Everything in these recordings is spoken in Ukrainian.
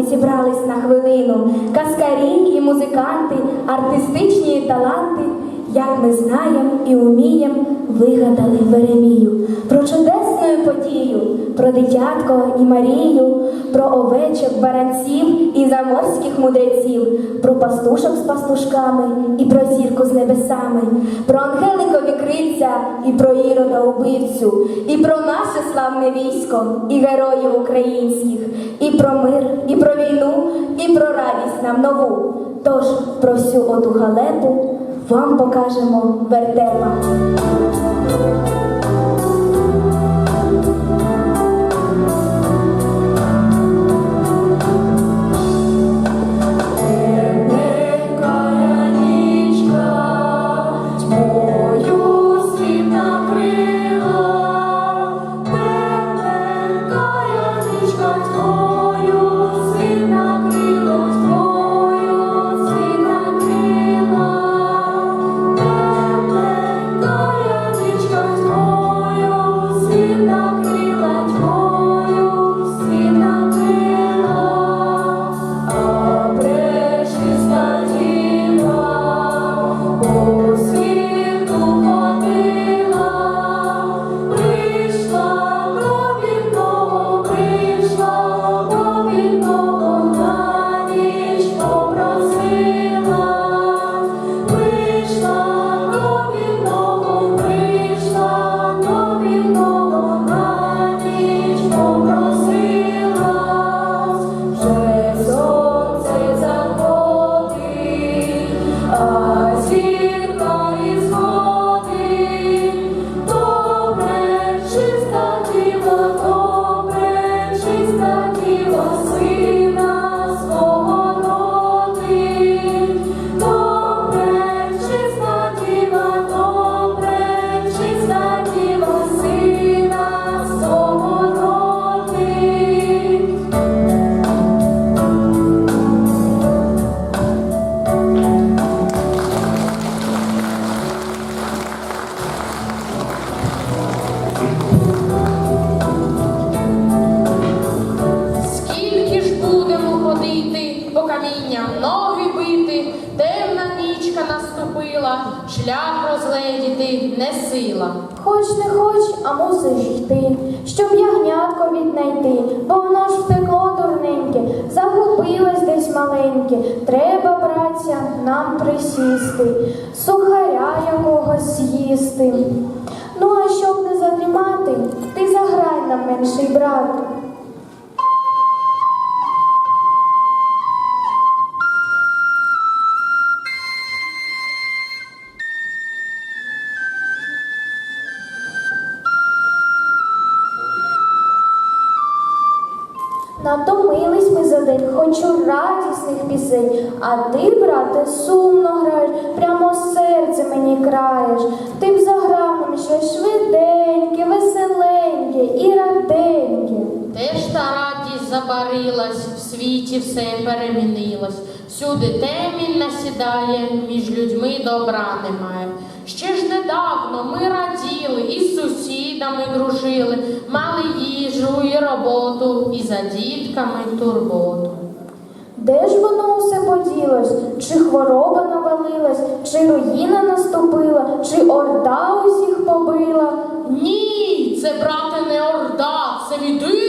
ми зібрались на хвилину. Каскарі і музиканти, артистичні таланти, як ми знаємо і уміємо, вигадали Веремію про чудесну подію, про дитятко і Марію, про овечок, баранців і заморських мудреців, про пастушок з пастушками і про зірку з небесами, про ангеликові крильця і про ірода убивцю, і про наше славне військо, і героїв українських, і про мир, і про війну, і про радість нам нову. Тож про всю оту халепу вам покажемо вертепа. Шлях розгледіти не сила. Хоч не хоч, а мусиш йти, щоб ягнятко віднайти, бо воно ж втекло дурненьке, загубилось десь маленьке. Треба, братця, нам присісти, сухаря якогось з'їсти. Ну, а щоб не задрімати, ти заграй нам менший брат. Натомились ми за день, хочу радісних пісень, а ти, брате, сумно граєш, прямо серце мені краєш. Ти б нам щось швиденьке, веселеньке і раденьке. Теж та радість забарилась, в світі все перемінилось. Всюди темінь насідає, між людьми добра немає. Ще ж недавно ми раділи, і з сусідами дружили, мали їжу і роботу, і за дітками турботу. Де ж воно усе поділось? Чи хвороба навалилась, чи руїна наступила, чи орда усіх побила? Ні, це брате не орда, це від ірода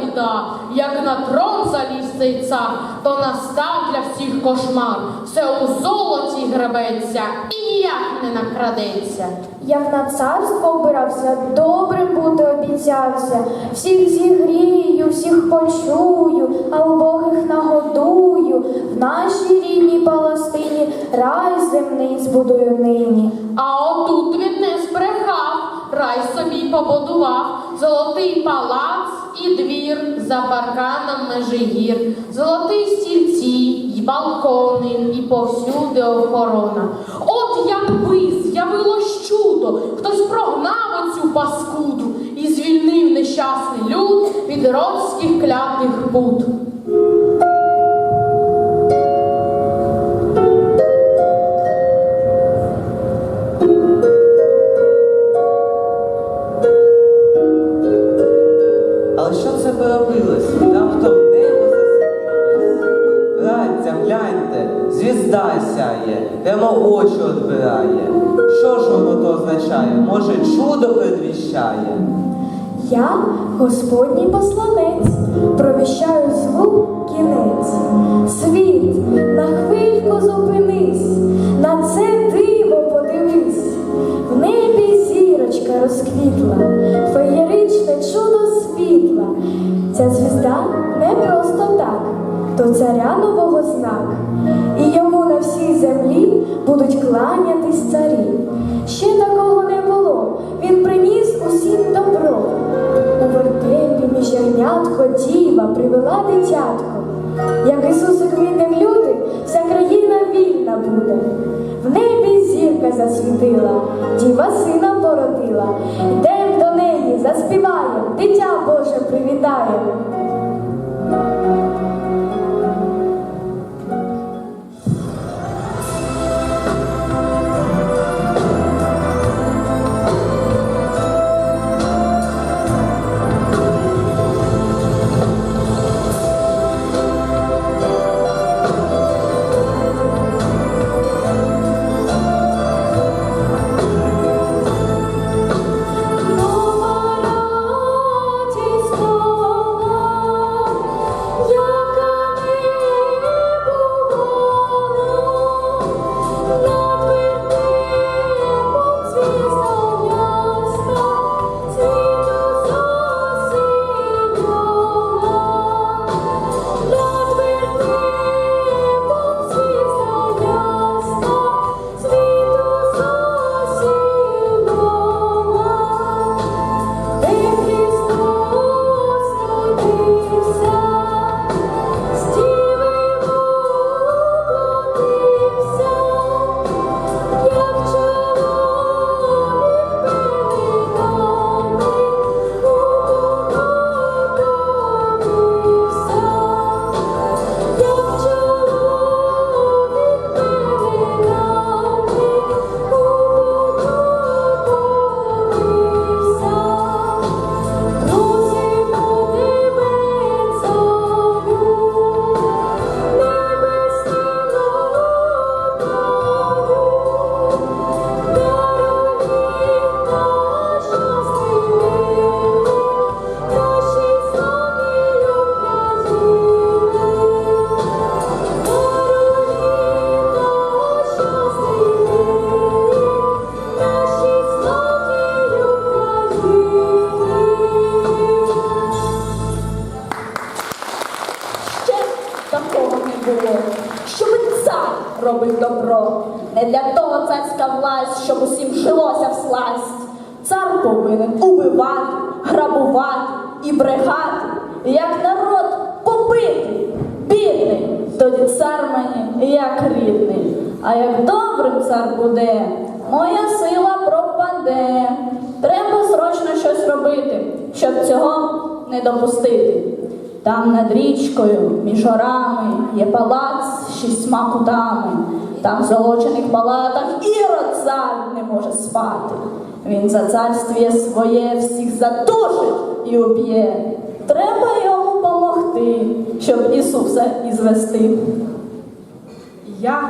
біда. Як на трон заліз цей цар, то настав для всіх кошмар. Все у золоті гребеться і ніяк не накрадеться. Як на царство обирався, добрим бути обіцявся. Всіх зігрію, всіх почую, а убогих нагодую. В нашій рідній Палестині рай земний збудую нині. А отут він не збрехав, рай собі побудував, золотий палац і двір за парканом межигір, золоті стільці й балкони, і повсюди охорона. От якби з'явилось чудо, хтось прогнав оцю паскуду і звільнив нещасний люд від родських клятих пут. Господній посланець, провіщаю злу кінець. Світ, на хвильку зупинись, на це диво подивись. В небі зірочка розквітла, феєричне чудо світла. Ця звізда не просто так, то царя нового знак. І йому на всій землі будуть кланятись царі. Ще такого вертепі діва привела дитятко. Як Ісусик вийде в люди, вся країна вільна буде. В небі зірка засвітила, діва сина породила. Йдем до неї, заспіваєм, дитя Боже привітаєм. Власть, щоб усім жилося в сласть. Цар повинен убивати, грабувати і брехати, як народ побити, бідний, тоді цар мені як рідний. А як добрим цар буде, моя сила пропаде. Треба срочно щось робити, щоб цього не допустити. Там над річкою, між горами, є палац з шістьма кутами. Там в золочених палатах ірод цар не може спати. Він за царствіє своє всіх задушить і уб'є. Треба йому помогти, щоб Ісуса ізвести. Я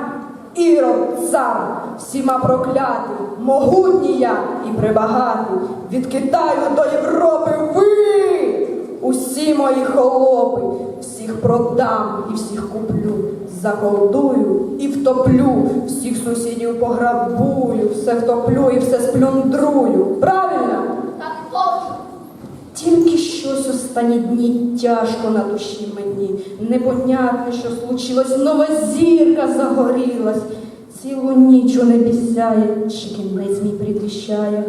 Ірод цар, всіма проклятий, могутній я і прибагатий. Від Китаю до Європи ви, усі мої холопи, всіх продам і всіх куплю, заколдую і втоплю, всіх сусідів пограбую, все втоплю і все сплюндрую. Правильно? Так точно. Тільки щось останні дні тяжко на душі мені. Непонятне, що случилось, нова зірка загорілась. Цілу ніч у небі сяє, чи кінець мій предвіщає.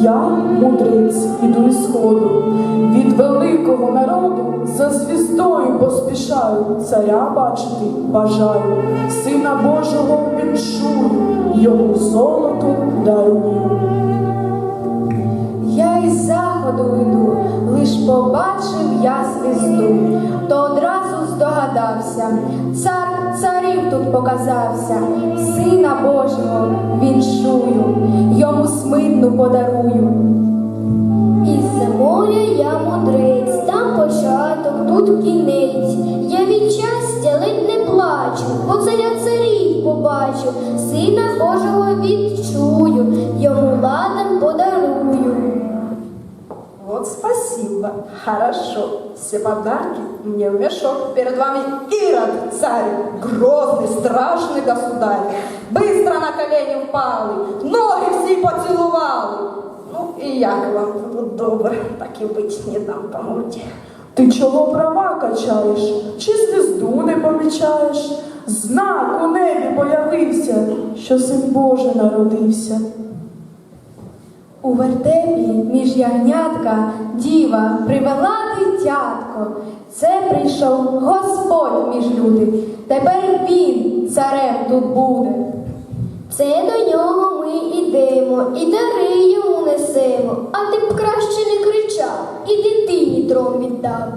Я, мудрець, іду із сходу, від великого народу за звіздою поспішаю, царя бачити бажаю, сина Божого відчую, йому золото дай мені. Я із заходу йду, лиш побачив я звізду, то одразу здогадався, цар царів тут показався, сина Божого віншую, йому смирну подарую. Із моря я мудрець, там початок, тут кінець. Я від щастя ледь не плачу, бо царя царів побачу, сина Божого відчую, йому ладан подарую Вот спасибо, хорошо. Все подарки мне в мешок. Перед вами Ирод, царь, грозный, страшный государь. Быстро на колени впали, ноги всі поцілували. Ну і як вам тут добре, так і бить не дам по морді. Ти чого права качаєш, чи звізду не помічаєш? Знак у небі появився, що син Божий народився. У вертепі між ягнятка діва привела дитятко. Це прийшов Господь між люди. Тепер він царем тут буде. Це до нього ми ідемо, і дари йому несемо. А ти б краще не кричав, і дитині трон віддав.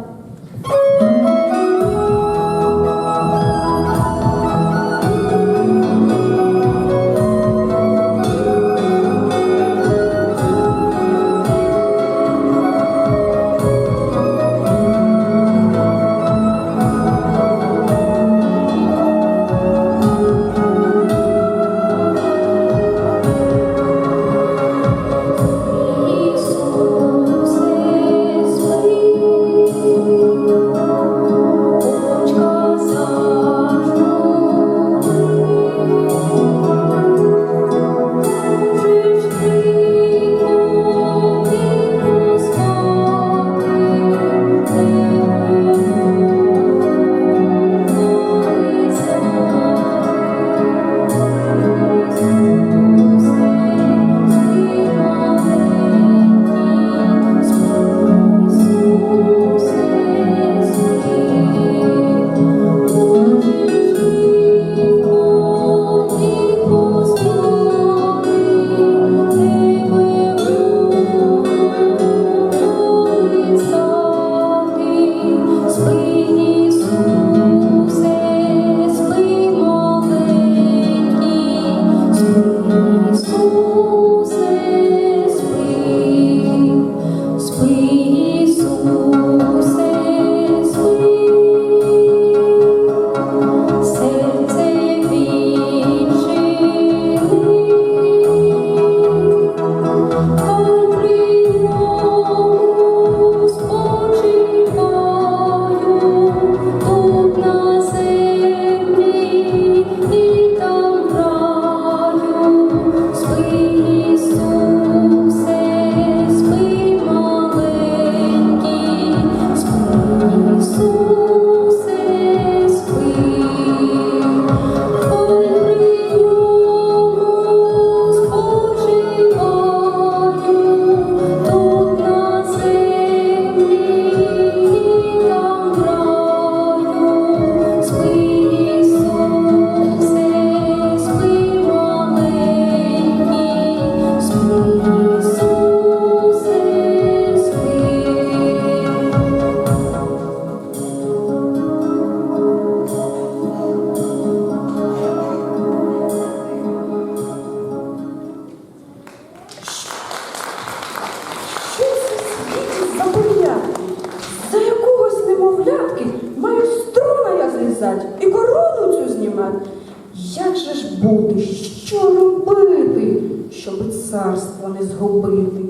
Трона і корону цю знімати. Як же ж бути, що робити, щоб царство не згубити?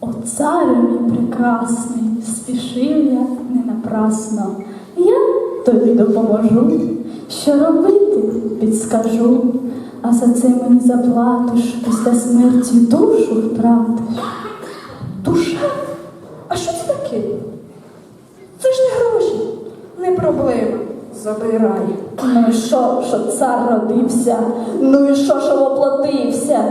О, царю мій прекрасний, спішив я не напрасно. Я тобі допоможу, що робити підскажу, а за це мені заплатиш, після смерті душу втратиш. Душа? А що це таке? Це ж не гроші, не проблема. Забирай. Ну і що, що цар родився? Ну і що, що воплотився?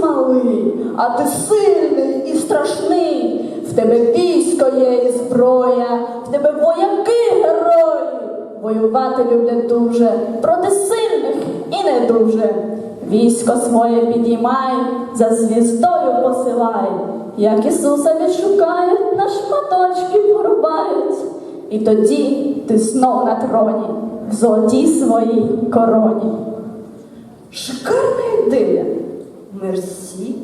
малий, а ти сильний і страшний. В тебе військо є і зброя, в тебе вояки герої. Воювати люблять дуже проти сильних і не дуже. Військо своє підіймай, за звіздою посилай. Як Ісуса відшукають, на шматочки порубають. І тоді ти знов на троні, в золотій своїй короні. Шикарна ідея. Мерсі.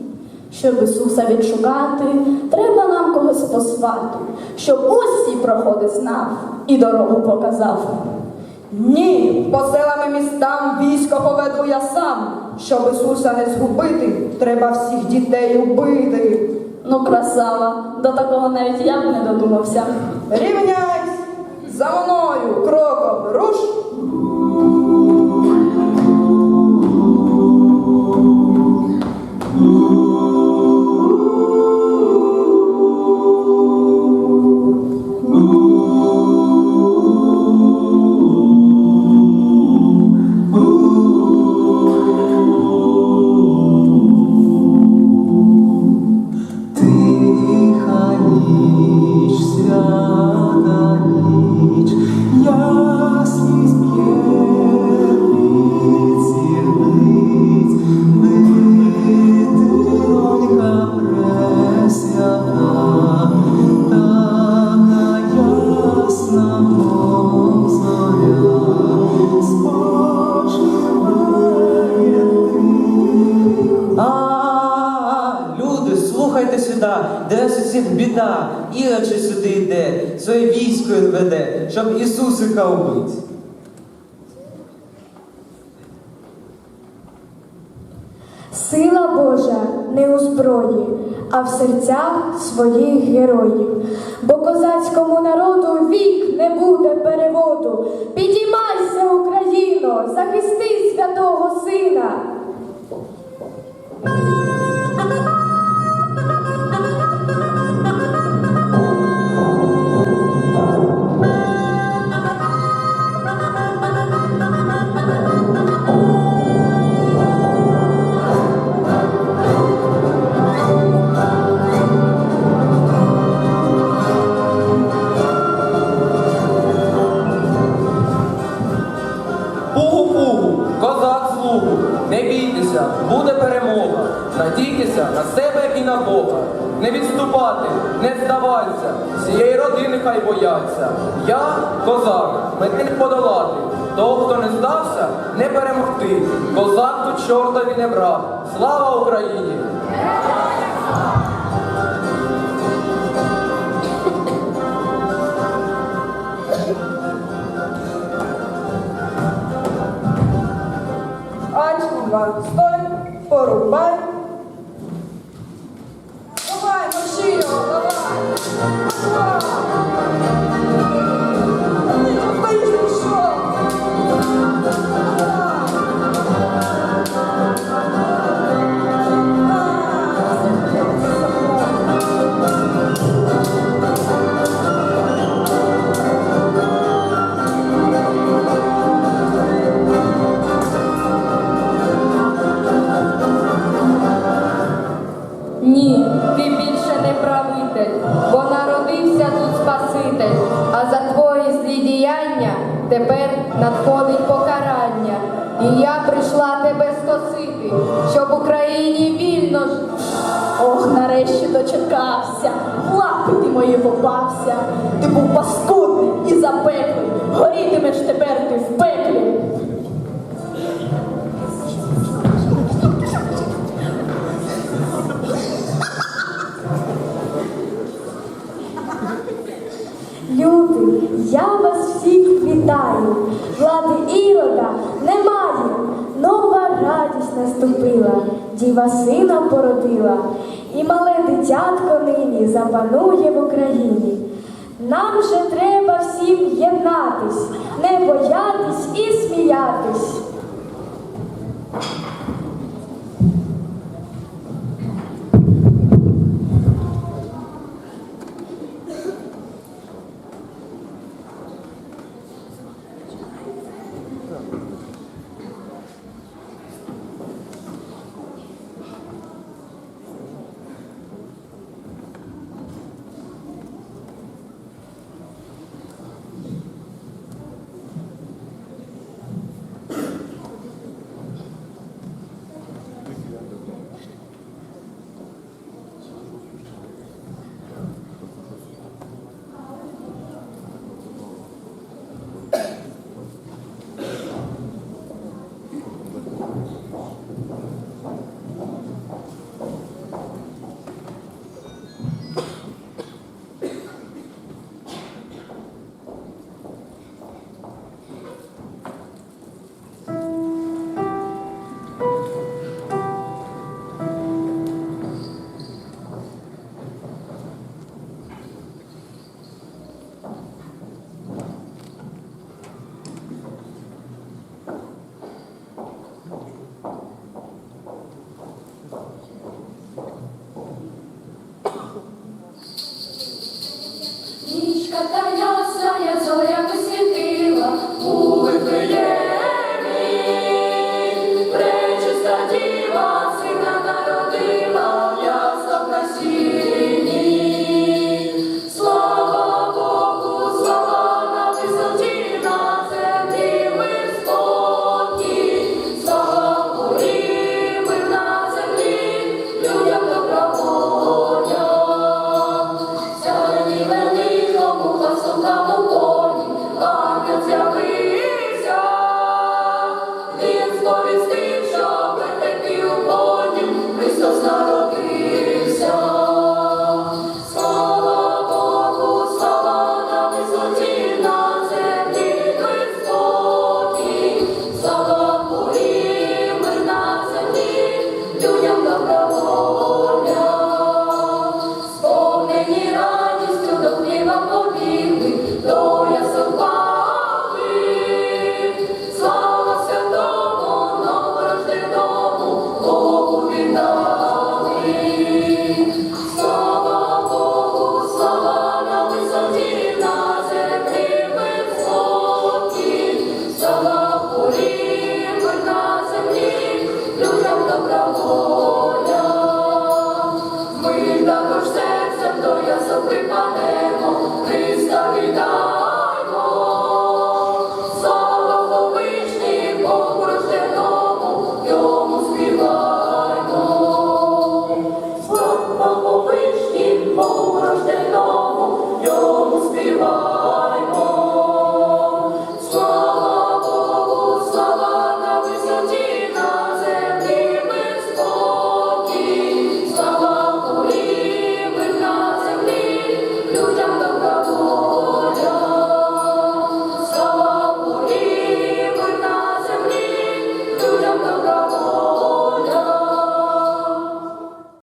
Щоб Ісуса відшукати, треба нам когось послати, щоб усі проходи знав і дорогу показав. Ні, по селам і містам військо поведу я сам. Щоб Ісуса не згубити, треба всіх дітей убити. Ну, красава, до такого навіть я б не додумався. Рівняйсь! За мною кроком руш! Щоб Ісусика убить. Сила Божа не у зброї, а в серцях своїх героїв. Бо козацькому народу вік не буде переводу. Підіймайся, Україно, захисти святого сина. Не брат. Правитель, бо народився тут Спаситель, а за твої злі діяння тепер надходить покарання. І я прийшла тебе скосити, щоб Україні вільно ж. Ох, нарешті дочекався, лапи ти мої попався. Ти був паскудний і запеклий, горітимеш тепер діва сина породила, і мале дитятко нині запанує в Україні. Нам же треба всім єднатись, не боятись і сміятись.